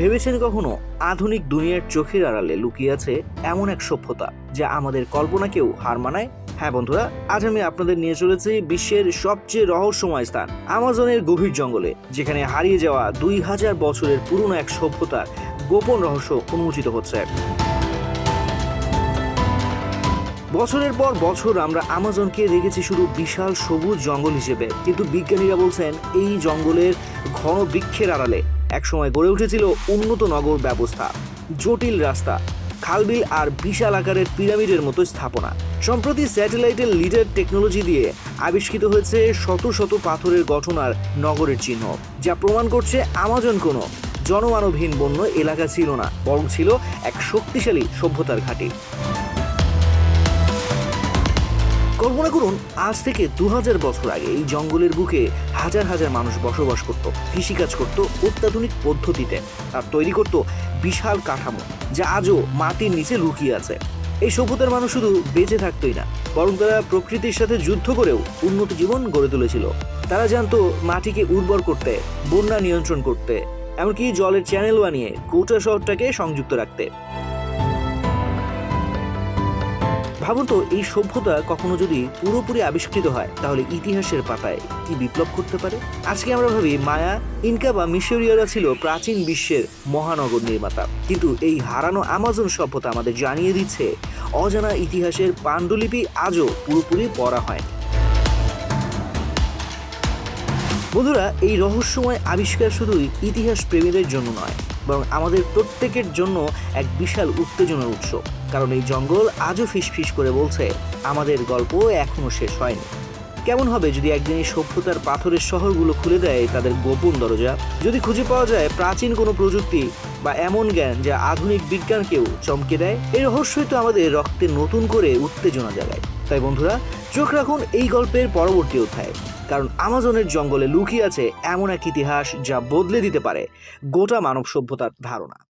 ভেবেছেন কখনো? আধুনিক দুনিয়ার চোখের আড়ালে লুকিয়ে আছে এমন এক সভ্যতা, যা আমাদের কল্পনাকেও হার মানায়। হ্যাঁ বন্ধুরা, আজ আমি আপনাদের নিয়ে চলেছি বিশ্বের সবচেয়ে রহস্যময় স্থান, আমাজনের গভীর জঙ্গলে, যেখানে হারিয়ে যাওয়া দুই হাজার বছরের পুরনো এক সভ্যতার গোপন রহস্য উন্মোচিত হচ্ছে। বছরের পর বছর আমরা আমাজনকে দেখেছি শুধু বিশাল সবুজ জঙ্গল হিসেবে, কিন্তু বিজ্ঞানীরা বলছেন এই জঙ্গলের ঘন বৃক্ষের আড়ালে একসময় গড়ে উঠেছিল উন্নত নগর ব্যবস্থা, জটিল রাস্তা, খালবিল আর বিশাল আকারের পিরামিডের মতো স্থাপনা। সম্প্রতি স্যাটেলাইটের লিডার টেকনোলজি দিয়ে আবিষ্কৃত হয়েছে শত শত পাথরের গঠন আর নগরের চিহ্ন, যা প্রমাণ করছে আমাজন কোনো জনমানবহীন বন্য এলাকা ছিল না, বরং ছিল এক শক্তিশালী সভ্যতার ঘাঁটি। কল্পনা করুন, আজ থেকে দু হাজার বছর আগে এই জঙ্গলের বুকে হাজার হাজার মানুষ বসবাস করত, কৃষিকাজ করত অত্যাধুনিক পদ্ধতিতে আর তৈরি করত বিশাল কাঠামো যা আজও মাটির নিচে লুকিয়ে আছে। এই সভ্যতার মানুষ শুধু বেঁচে থাকতোই না, বরং তারা প্রকৃতির সাথে যুদ্ধ করেও উন্নত জীবন গড়ে তুলেছিল। তারা জানতো মাটিকে উর্বর করতে, বন্যা নিয়ন্ত্রণ করতে, এমনকি জলের চ্যানেল বানিয়ে গোটা শহরটাকে সংযুক্ত রাখতে। ভাবুন তো, এই সভ্যতা কখনো যদি পুরোপুরি আবিষ্কৃত হয়, তাহলে ইতিহাসের পাতায় কি বিপ্লব করতে পারে? আজকে আমরা ভাবি মায়া, ইনকা বা মিশরীয়রা ছিল প্রাচীন বিশ্বের মহানগর নির্মাতা। কিন্তু এই হারানো আমাজন সভ্যতা আমাদের জানিয়ে দিচ্ছে, অজানা ইতিহাসের পাণ্ডুলিপি আজও পুরোপুরি পড়া হয় বন্ধুরা, এই রহস্যময় আবিষ্কার শুধুই ইতিহাস প্রেমীদের জন্য নয় বরং আমাদের প্রত্যেকের জন্য এক বিশাল উত্তেজনার উৎস। কারণ এই জঙ্গল আজও ফিসফিস করে বলছে, আমাদের গল্প এখনও শেষ হয়নি। কেমন হবে যদি একদিন এই সভ্যতার পাথরের শহরগুলো খুলে দেয় তাদের গোপন দরজা? যদি খুঁজে পাওয়া যায় প্রাচীন কোনো প্রযুক্তি বা এমন জ্ঞান যা আধুনিক বিজ্ঞানকেও চমকে দেয় এই রহস্যই তো আমাদের রক্তে নতুন করে উত্তেজনা জাগায়। তাই বন্ধুরা, চোখ রাখুন এই গল্পের পরবর্তী অধ্যায়। কারণ আমাজনের জঙ্গলে লুকিয়ে আছে এমন এক ইতিহাস যা বদলে দিতে পারে গোটা মানব সভ্যতার ধারণা।